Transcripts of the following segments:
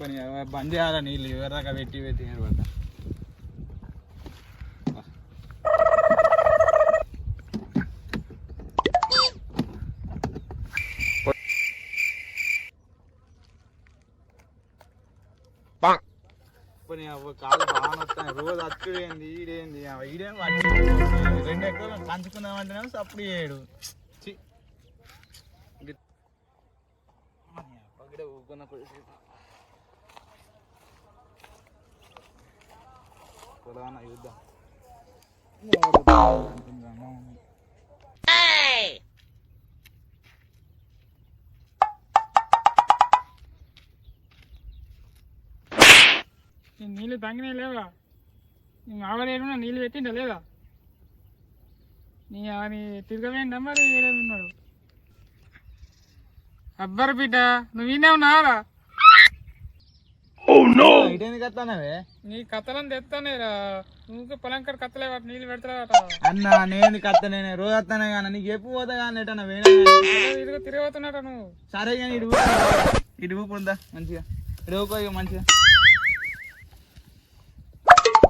పని బంద్ చేయాలా నీళ్ళు? ఎవరిదాకా పెట్టి పెట్టి తర్వాత పని కాలు బాగా వస్తాయి రోజు అచ్చుడేంది ఈడేంది ఈడేం రెండు ఎకరాలు పంచుకుందామంటేనే చేయడు. ఊరుకున్న నీళ్ళు తంగినాయి లేవా నీ మావలేను నీళ్ళు పెట్టిండా లేదా? నీ అని తిరగవేండా మరి? ఏడేమి ఉన్నాడు. అబ్బరు బిడ్డ నువ్వు వినే ఉన్నారా ఇటేందుకు వస్తానవే నీ నువ్వు పొలం కాడ కత్తలే వాటి నీళ్ళు పెడతావట అన్న నేను రోజు వస్తానే కానీ నీకు ఎప్పుడు పోతా కానీ ఎటన్నా వేణా ఇదిగో తిరగబోతున్నాట నువ్వు. సరే కానీ ఇటు ఇటు ఊపుందా మంచిగా. ఇటు ఊకో ఇక మంచిగా.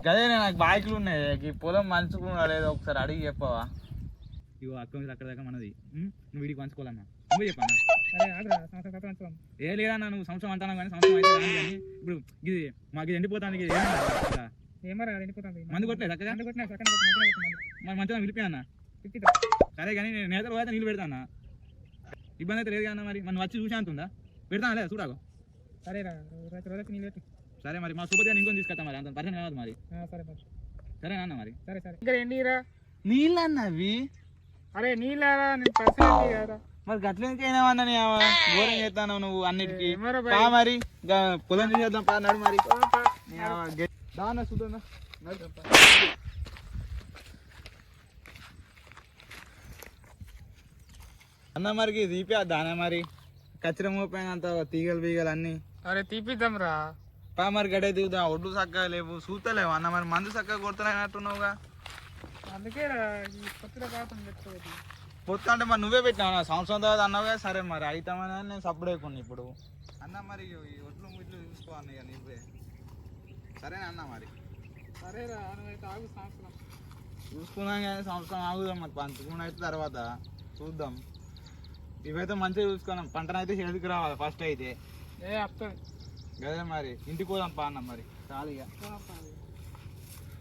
గదే నాకు బాయికులు ఉన్నాయి. ఈ పొలం మంచుకున్నా లేదో ఒకసారి అడిగి చెప్పవా? ఇగో అక్కడ దాకా మనది? నువ్వు వీడికి పంచుకోవాలన్నా. నువ్వు చెప్పన్నా అరే ఆగ్రా సంవత్సరం పంచుకోం ఏ లేదన్నా నువ్వు సంవత్సరం అంటాను కానీ సంవత్సరం అయితే కానీ. ఇప్పుడు ఇది మాకు ఎండిపోతాను ఇది ఏమరా ఎండిపోతుంది? మందు కొట్టలేదు చక్కగా మందు కొట్టినా కొట్టిన మరి మంచిగా పిలిపి అన్న. పిచ్చిదా సరే కానీ నేను నేతలు పోతే నీళ్ళు పెడతా అన్న. ఇబ్బంది అయితే లేదు కదా మరి. మనం వచ్చి చూసే అంత ఉందా? పెడతాను లేదు? చూడాకు. సరేరా రోజు రోజుకి నీళ్ళు పెట్టు. సరే మరి మా సూపర్ ఇంకొని తీసుకొస్తా మరి. అంత పరిచయం కాదు మరి. ఆ, సరే మరి. సరే అన్న మరి. సరే సరే. ఇక్కడ ఎండిరా నీళ్ళు అన్నవి అరే నీళ్ళారా? నేను పర్సనల్ కదా? మరి గట్లకైనా అన్న ఘోరం చేస్తాను నువ్వు అన్నిటికి. పా మరి పొలం తీసేద్దాం పా నడు మరి. దాన చూద్దా అన్న మరికి దీపి దాన మరి. కచ్చర మోపోయినంత తీగలు బీగలు అన్ని. అరే తీపిద్దాం రా. పా మరి గడే దిగుదాం ఒడ్డు చక్కగా లేవు చూస్తలేవు అన్న మరి మందు చక్కగా కొడుతున్నట్టున్నావుగా అందుకే రా పెట్టుకోవద్దు పొత్తు అంటే మరి నువ్వే పెట్టినావు నా సంవత్సరం తర్వాత అన్నావుగా సరే మరి అవుతామని నేను సప్పుడు అయిపోయి ఇప్పుడు. అన్న మరి ఈ ఒడ్లు ముడ్లు చూసుకో నువ్వే. సరేనా అన్న మరి? సరే రా నువ్వైతే ఆగు సంవత్సరం చూసుకున్నాం కానీ సంవత్సరం ఆగుదాం మరి. పంచుకున్న అయితే తర్వాత చూద్దాం. ఇవైతే మంచిగా చూసుకున్నాం. పంటనైతే చేతికి రావాలి ఫస్ట్ అయితే. ఏ అప్తుంది అదే మరి. ఇంటికి పోదాం పా అన్న మరి. చాలు ఇక.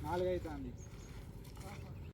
నాలుగు అవుతుంది